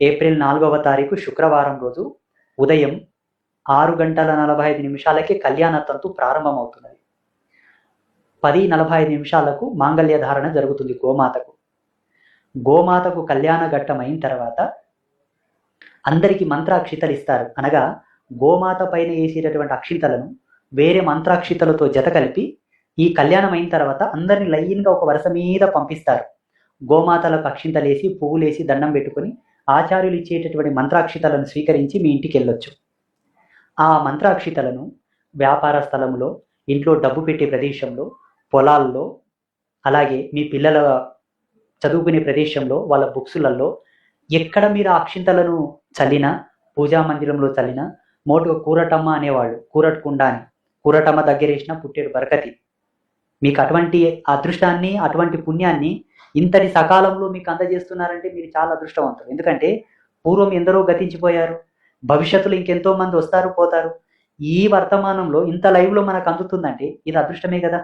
April నాలుగవ తారీఖు శుక్రవారం రోజు ఉదయం ఆరు గంటల నలభై ఐదు నిమిషాలకే కళ్యాణ తంతు ప్రారంభమవుతున్నది. పది నలభై ఐదు నిమిషాలకు మాంగళ్య ధారణ జరుగుతుంది గోమాతకు. గోమాతకు కళ్యాణ ఘట్టం అయిన తర్వాత అందరికీ మంత్రాక్షితలు ఇస్తారు. అనగా గోమాత పైన వేసేటటువంటి అక్షింతలను వేరే మంత్రాక్షితలతో జత కలిపి ఈ కళ్యాణం అయిన తర్వాత అందరిని లైన్గా ఒక వరుస మీద పంపిస్తారు. గోమాతలకు అక్షింతలేసి పువ్వులేసి దండం పెట్టుకొని ఆచార్యులు ఇచ్చేటటువంటి మంత్రాక్షితలను స్వీకరించి మీ ఇంటికి వెళ్ళొచ్చు. ఆ మంత్రాక్షితలను వ్యాపార స్థలంలో ఇంట్లో డబ్బు పెట్టే ప్రదేశంలో పొలాల్లో అలాగే మీ పిల్లల చదువుకునే ప్రదేశంలో వాళ్ళ బుక్సులలో ఎక్కడ మీరు ఆ అక్షింతలను చల్లినా పూజా మందిరంలో చల్లినా మోటుగా కూరటమ్మ అనేవాళ్ళు కూరటకుండ అని కూరటమ్మ దగ్గరేసిన పుట్టేడు బరకతి. మీకు అటువంటి అదృష్టాన్ని అటువంటి పుణ్యాన్ని ఇంతటి సకాలంలో మీకు అందజేస్తున్నారంటే మీరు చాలా అదృష్టవంతులు. ఎందుకంటే పూర్వం ఎందరో గతించిపోయారు భవిష్యత్తులో ఇంకెంతో మంది వస్తారు పోతారు. ఈ వర్తమానంలో ఇంత లైవ్లో మనకు అందుతుందంటే ఇది అదృష్టమే కదా.